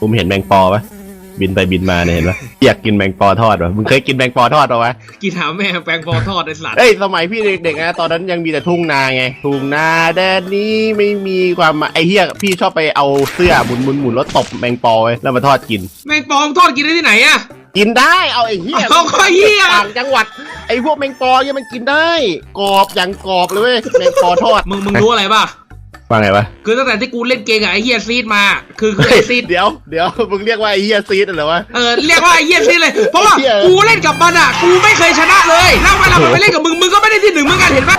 ผมเห็นแมงปอปะบินไปบินมาเนี่ยเห็นปะอยากกินแมงปอทอดปะมึงเคยกินแมงปอทอดปะวะกินหาแม่แปลงปอทอดไอ้สัตว์เอ้ยสมัยพี่เด็กๆนะตอนนั้นยังมีแต่ทุ่งนาไง ทุ่งนาแดนนี้ไม่มีความหมายไอ้เหี้ยพี่ชอบไปเอาเสื้อหมุนหมุนหมุนแล้วตบแมงปอไว้แล้วมาทอดกิน แมงปองทอดกินได้ที่ไหนอะ กินได้เอาไอ้เหี้ยเอาก็เหี้ย ต่างจังหวัดไอ้พวกแมงปอเนี่ยมันกินได้กรอบอย่างกรอบเลยเว้ยแมงปอทอด มึงมึงรู้อะไรป่ะ ว่าไงวะคือตั้งแต่ที่กูเล่นเกมกับไอ้เฮียซีดมา คือคือไอ้ซีดเดี๋ยวเดี๋ยวมึงเรียกว่าไอ้เหี้ยซีดเหรอวะเออเรียกว่าไอ้เฮียซีดเลยเพราะว่าไอ้เหี้ยกูเล่นกับมันอะกูไม่เคยชนะเลยแล้วเวลามันไปเล่นกับมึงมึงก็ไม่ได้ที่หนึ่งเหมือนกันเห็นปะ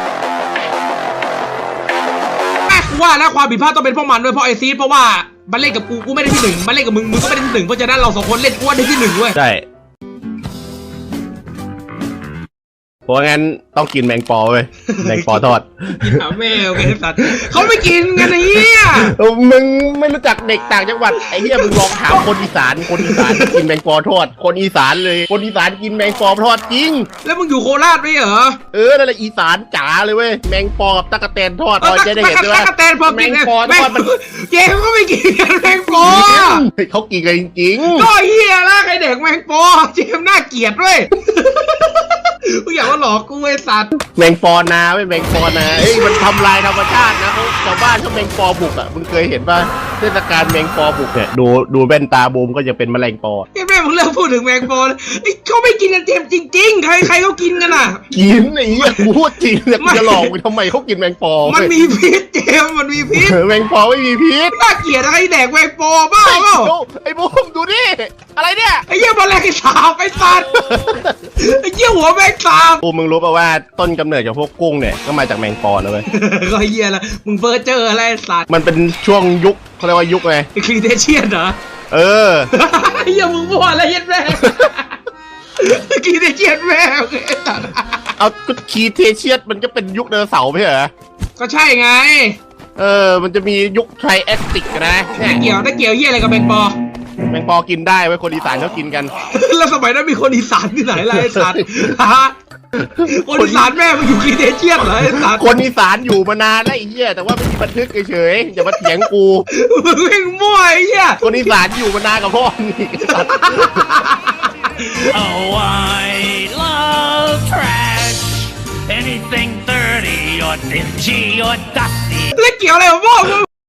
แม่กูว่านะความผิดพลาดต้องเป็นเพราะมันด้วยเพราะไอ้ซีดเพราะว่ามันเล่นกับกูกูไม่ได้ที่หนึ่งมันเล่นกับมึงมึงก็ไม่ได้ที่หนึ่งเพราะฉะนั้นเราสองคนเล่นกูว่าได้ที่หนึ่งเว้ยใช่ ราะงั้นต้องกินแมงปอเว้ยแมงปอทอดกินหาแม่โอเคสัตว์เขาไม่กินกันไอ้เฮียเออมึงไม่รู้จักเด็กต่างจังหวัดไอ้เหี้ยมึงลองถามคนอีสานคนอีสานกินแมงปอทอด คนอีสานเลย คนอีสานกินแมงปอทอดจริง แล้วมึงอยู่โคราชไหมเหรอเออนั่นแหละอีสานจ๋าเลยเว้ยแมงปอกับตะกะแตนทอดเราจะได้เห็นด้วยตั๊ว่ากแตนพอแมกินงนะปอทอดมันเกมก็ไม่กินกันแมงปอเขากินกันจริงก็เฮียละใครเด็กแมงปอเจมส์น่าเกลียดด้วย กูอยากว่าหลอกกูไอ้สัตว์แมงปอนาไม่แมงปอนาเอ้ยมันทำลายธรรมชาตินะเขาชาวบ้านเขาแมงปอบุกอะมึงเคยเห็นป่ะ เทศกาลแมงปอบุกเนี่ยดูดูแว่นตาบูมก็จะเป็นแมลงปอไอ้แม่มึงเลิกพูดถึงแมงปอเลยไอ้เขาไม่กินกันเจมส์จริง ๆ ใครใครเขากินกันอะ กินไอ้เหี้ยกูพูดจริงเนี่ยกูจะหลอกมึงทำไมเขากินแมงปอมันเว้ยมีพิษเจมส์มันมีพิษเออแมงปอไม่มีพิษน่าเกลียดอะไรแดกแมงปอบ้าไอ้เปล่าดูไอ้บูมดูดิอะไรเนี่ยไอ้เหี้ยแมลงสาบไอ้สัตว์ไอ้เหี้ยหัวแมงสาบบูมมึงรู้ป่ะว่าต้นกำเนิดจากพวกกุ้งเนี่ยก็มาจากแมงปอนะเว้ยก็เหี้ยละมึงเฟอร์เจอร์อะไรไอ้สัตว์มันเป็นช่วงยุค เขาเรียกว่ายุคไงไอ้คลีเทเชียนเหรอ เออ ไอ้เหี้ยมึงมั่วอะไรเหี้ย็ดแม่คลีเทเชียนแม่โอเคสัตว์เอาก็คีเทเชียสมันก็เป็นยุคเดโนเสาร์ไม่ใช่เหรอ ก็ใช่ไงเออ มันจะมียุคไทรแอสติกนะเนี่ไม่ยเกี่ยวไม่เกี่ยวเหี้ยอะไรกับแมงปอ แมงปอกินได้ไว้ยคนอีสานเขากินกัน แล้วสมัยนั้นมีคนอีสานที่ไหนล่ะไอ้สัตว์ฮะ คนอีสานแม่มึงอยู่คลีเทเชียนเหรอไอ้สัตว์คนอีสานอยู่มานานแล้วไอ้เหี้ยแต่ว่าไม่มีบันทึกเฉยๆอย่ามาเถียงกู มึงเล่นมั่วไอ้เหี้ยคนอีสานอยู่มานานกับพ่อนี่ Oh, I love trash. Anything dirty or dingy or dusty. แล้วเกี่ยวอะไรกับมั่วมึง